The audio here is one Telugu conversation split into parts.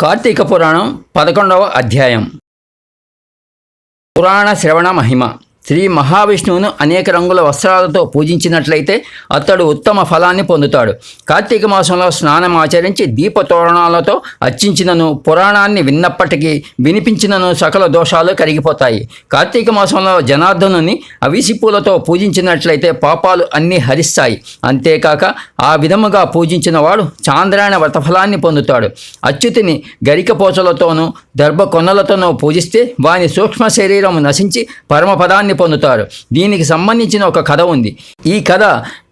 కార్తీక పురాణం పదకొండవ అధ్యాయం. పురాణ శ్రవణ మహిమ. శ్రీ మహావిష్ణువును అనేక రంగుల వస్త్రాలతో పూజించినట్లయితే అతడు ఉత్తమ ఫలాన్ని పొందుతాడు. కార్తీక మాసంలో స్నానం ఆచరించి దీపతోరణాలతో అర్చించినను పురాణాన్ని విన్నప్పటికీ వినిపించినను సకల దోషాలు కరిగిపోతాయి. కార్తీక మాసంలో జనార్దనుని అవిసి పూలతో పూజించినట్లయితే పాపాలు అన్నీ హరిస్తాయి. అంతేకాక ఆ విధముగా పూజించిన వాడు చాంద్రాయణ వ్రతఫలాన్ని పొందుతాడు. అచ్యుతిని గరికపోచలతోనూ దర్భ కొన్నలతోనూ పూజిస్తే వాని సూక్ష్మ శరీరం నశించి పరమపదాన్ని పొందుతారు. దీనికి సంబంధించిన ఒక కథ ఉంది. ఈ కథ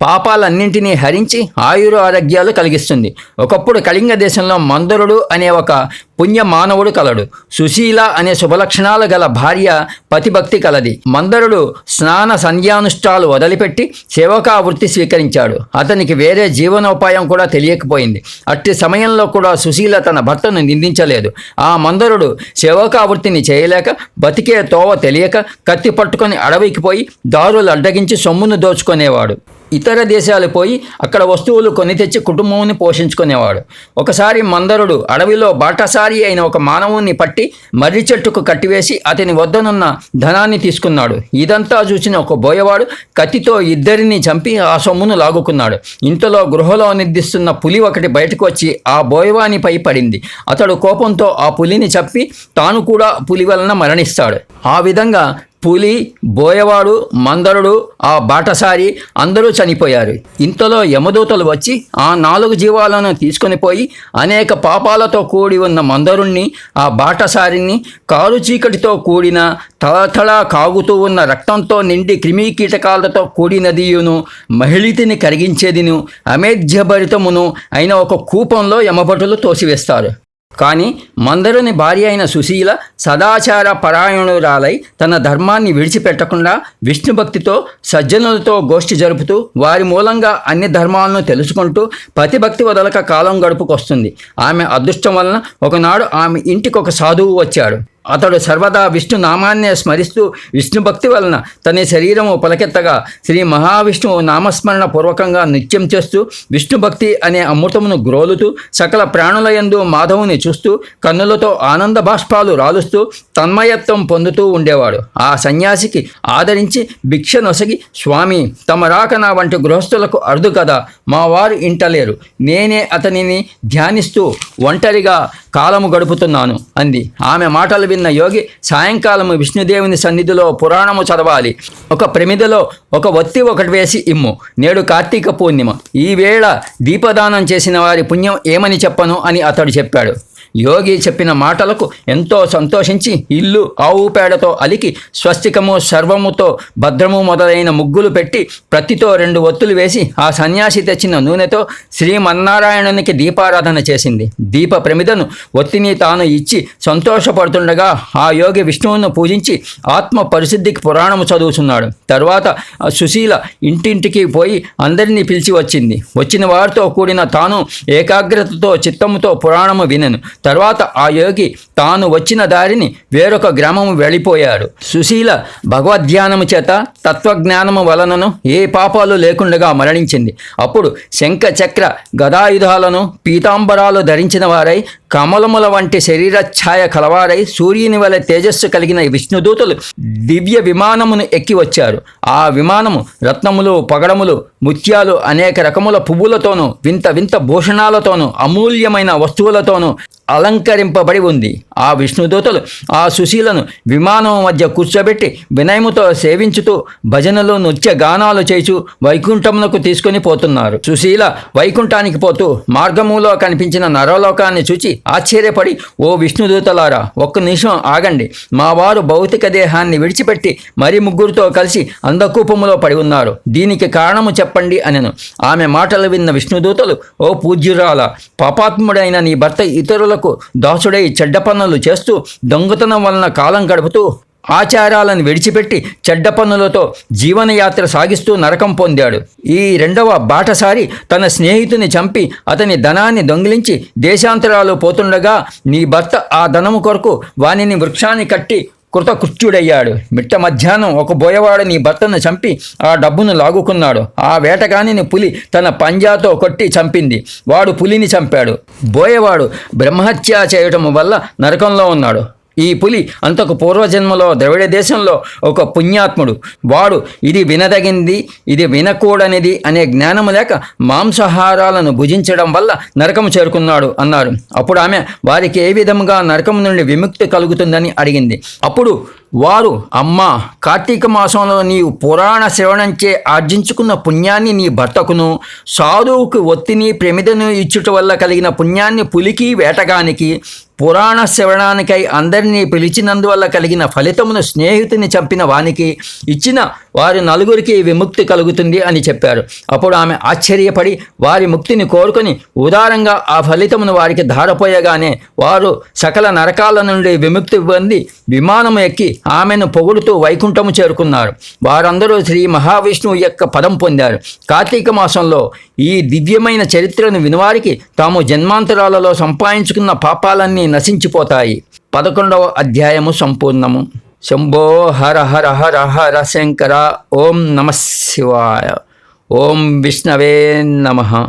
పాపాలన్నింటినీ హరించి ఆయుర ఆరోగ్యాలు కలిగిస్తుంది. ఒకప్పుడు కళింగ దేశంలో మందరుడు అనే ఒక పుణ్య మానవుడు కలడు. సుశీల అనే శుభలక్షణాలు గల భార్య పతిభక్తి కలది. మందరుడు స్నాన సంధ్యానుష్ఠాలు వదిలిపెట్టి సేవకా వృత్తి స్వీకరించాడు. అతనికి వేరే జీవనోపాయం కూడా తెలియకపోయింది. అట్టి సమయంలో కూడా సుశీల తన భర్తను నిందించలేదు. ఆ మందరుడు సేవకా వృత్తిని చేయలేక బతికే తోవ తెలియక కత్తి పట్టుకొని అడవికి పోయి దారులు అడ్డగించి సొమ్మును దోచుకునేవాడు. ఇతర దేశాలు పోయి అక్కడ వస్తువులు కొని తెచ్చి కుటుంబాన్ని పోషించుకునేవాడు. ఒకసారి మందరుడు అడవిలో బాటసారి అయిన ఒక మానవుని పట్టి మర్రి చెట్టుకు కట్టివేసి అతని వద్దనున్న ధనాన్ని తీసుకున్నాడు. ఇదంతా చూసిన ఒక బోయవాడు కత్తితో ఇద్దరిని చంపి ఆ సొమ్మును లాగుకున్నాడు. ఇంతలో గృహలో నిర్దిస్తున్న పులి ఒకటి బయటకు వచ్చి ఆ బోయవానిపై పడింది. అతడు కోపంతో ఆ పులిని చంపి తాను కూడా పులి వలన మరణిస్తాడు. ఆ విధంగా పులి బోయవాడు మందరుడు ఆ బాటసారి అందరూ చనిపోయారు. ఇంతలో యమదూతలు వచ్చి ఆ నాలుగు జీవాలను తీసుకొని పోయి అనేక పాపాలతో కూడి ఉన్న మందరుణ్ణి ఆ బాటసారిని కారు చీకటితో కూడిన తళతళ కాగుతూ ఉన్న రక్తంతో నిండి క్రిమి కీటకాలతో కూడినదియును మహిళితిని కరిగించేదిను అమేధ్యభరితమును అయిన ఒక కూపంలో యమభటులు తోసివేస్తారు. కానీ మందరుని భార్య అయిన సుశీల సదాచార పరాయణురాలై తన ధర్మాన్ని విడిచిపెట్టకుండా విష్ణు భక్తితో సజ్జనులతో గోష్ఠి జరుపుతూ వారి మూలంగా అన్ని ధర్మాలను తెలుసుకుంటూ పతిభక్తి వదలక కాలం గడుపుకొస్తుంది. ఆమె అదృష్టం వలన ఒకనాడు ఆమె ఇంటికి ఒక సాధువు వచ్చాడు. అతడు సర్వదా విష్ణు నామాన్నే స్మరిస్తూ విష్ణు భక్తి వలన తన శరీరము పలకెత్తగా శ్రీ మహావిష్ణువు నామస్మరణ పూర్వకంగా నిత్యం చేస్తూ విష్ణు భక్తి అనే అమృతమును గ్రోలుతూ సకల ప్రాణులయందు మాధవుని చూస్తూ కన్నులతో ఆనంద బాష్పాలు రాలుస్తూ తన్మయత్వం పొందుతూ ఉండేవాడు. ఆ సన్యాసికి ఆదరించి భిక్ష నొసగి స్వామి తమ రాక నా వంటి గృహస్థులకు అరుదు కదా మా వారు ఇంటలేరు. నేనే అతనిని ధ్యానిస్తూ ఒంటరిగా కాలము గడుపుతున్నాను అంది. ఆమె మాటలు విన్న యోగి సాయంకాలము విష్ణుదేవుని సన్నిధిలో పురాణము చదవాలి. ఒక ప్రమిదలో ఒక ఒత్తి ఒకటి వేసి ఇమ్ము. నేడు కార్తీక పూర్ణిమ. ఈ వేళ దీపదానం చేసిన వారి పుణ్యం ఏమని చెప్పను అని అతడు చెప్పాడు. యోగి చెప్పిన మాటలకు ఎంతో సంతోషించి ఇల్లు ఆవు పేడతో అలికి స్వస్తికము సర్వముతో భద్రము మొదలైన ముగ్గులు పెట్టి ప్రతితో రెండు ఒత్తులు వేసి ఆ సన్యాసి తెచ్చిన నూనెతో శ్రీమన్నారాయణునికి దీపారాధన చేసింది. దీప ప్రమిదను ఒత్తిని తాను ఇచ్చి సంతోషపడుతుండగా ఆ యోగి విష్ణువును పూజించి ఆత్మ పరిశుద్ధికి పురాణము చదువుతున్నాడు. తర్వాత సుశీల ఇంటింటికి పోయి అందరినీ పిలిచి వచ్చింది. వచ్చిన వారితో కూడిన తాను ఏకాగ్రతతో చిత్తముతో పురాణము వినెను. తర్వాత ఆ యోగి తాను వచ్చిన దారిని వేరొక గ్రామము వెళ్ళిపోయాడు. సుశీల భగవద్ధ్యానము చేత తత్వజ్ఞానము వలనను ఏ పాపాలు లేకుండగా మరణించింది. అప్పుడు శంఖ చక్ర గదాయుధాలను పీతాంబరాలు ధరించిన వారై కమలముల వంటి శరీర ఛాయ కలవారై సూర్యుని వలె తేజస్సు కలిగిన విష్ణుదూతలు దివ్య విమానమును ఎక్కి వచ్చారు. ఆ విమానము రత్నములు పగడములు ముత్యాలు అనేక రకముల పువ్వులతోనూ వింత వింత భూషణాలతోనూ అమూల్యమైన వస్తువులతోనూ అలంకరింపబడి ఉంది. ఆ విష్ణుదూతలు ఆ సుశీలను విమానం మధ్య కూర్చోబెట్టి వినయముతో సేవించుతూ భజనలు నృత్య గానాలు చేచు వైకుంఠమునకు తీసుకొని పోతున్నారు. సుశీల వైకుంఠానికి పోతూ మార్గములో కనిపించిన నరలోకాన్ని చూచి ఆశ్చర్యపడి ఓ విష్ణుదూతలారా ఒక్క నిమిషం ఆగండి. మా వారు భౌతిక దేహాన్ని విడిచిపెట్టి మరి ముగ్గురితో కలిసి అందకూపములో పడి ఉన్నారు. దీనికి కారణము చెప్పండి అనెను. ఆమె మాటలు విన్న విష్ణుదూతలు ఓ పూజ్యురాల పాపాత్ముడైన నీ భర్త ఇతరులకు దాసుడై చెడ్డ పనులు చేస్తూ దొంగతనం వలన కాలం గడుపుతూ ఆచారాలను విడిచిపెట్టి చెడ్డ పనులతో జీవనయాత్ర సాగిస్తూ నరకం పొందాడు. ఈ రెండవ బాటసారి తన స్నేహితుని చంపి అతని ధనాన్ని దొంగిలించి దేశాంతరాలు పోతుండగా నీ భర్త ఆ ధనము కొరకు వానిని వృక్షాన్ని కట్టి కృతకృత్యుడయ్యాడు. మిట్ట మధ్యాహ్నం ఒక బోయవాడు నీ భర్తను చంపి ఆ డబ్బును లాగుకున్నాడు. ఆ వేటగానిని పులి తన పంజాతో కొట్టి చంపింది. వాడు పులిని చంపాడు. బోయవాడు బ్రహ్మహత్య చేయటం వల్ల నరకంలో ఉన్నాడు. ఈ పులి అంతకు పూర్వజన్మలో ద్రవిడ దేశంలో ఒక పుణ్యాత్ముడు. వాడు ఇది వినదగింది ఇది వినకూడనిది అనే జ్ఞానము లేక మాంసాహారాలను భుజించడం వల్ల నరకము చేరుకున్నాడు అన్నారు. అప్పుడు ఆమె వారికి ఏ విధముగా నరకం నుండి విముక్తి కలుగుతుందని అడిగింది. అప్పుడు వారు అమ్మా కార్తీక మాసంలో నీవు పురాణ శ్రవణంచే ఆర్జించుకున్న పుణ్యాన్ని నీ భర్తకును సాధువుకు ఒత్తిని ప్రమిదను ఇచ్చుట వల్ల కలిగిన పుణ్యాన్ని పులికి వేటగానికి పురాణ శ్రవణానికై అందరినీ పిలిచినందువల్ల కలిగిన ఫలితమును స్నేహితుని చంపిన వానికి ఇచ్చిన వారి నలుగురికి విముక్తి కలుగుతుంది అని చెప్పారు. అప్పుడు ఆమె ఆశ్చర్యపడి వారి ముక్తిని కోరుకొని ఉదారంగా ఆ ఫలితమును వారికి ధారపోయగానే వారు సకల నరకాల నుండి విముక్తి పొంది విమానము ఎక్కి ఆమెను పొగుడుతూ వైకుంఠము చేరుకున్నారు. వారందరూ శ్రీ మహావిష్ణువు యొక్క పదం పొందారు. కార్తీక మాసంలో ఈ దివ్యమైన చరిత్రను వినివారికి తాము జన్మాంతరాలలో సంపాదించుకున్న పాపాలన్నీ నశించిపోతాయి. పదకొండవ అధ్యాయము సంపూర్ణము. శంభో హర హర హర హర శంకర ఓం నమ శివాయ. ఓం విష్ణవే నమ.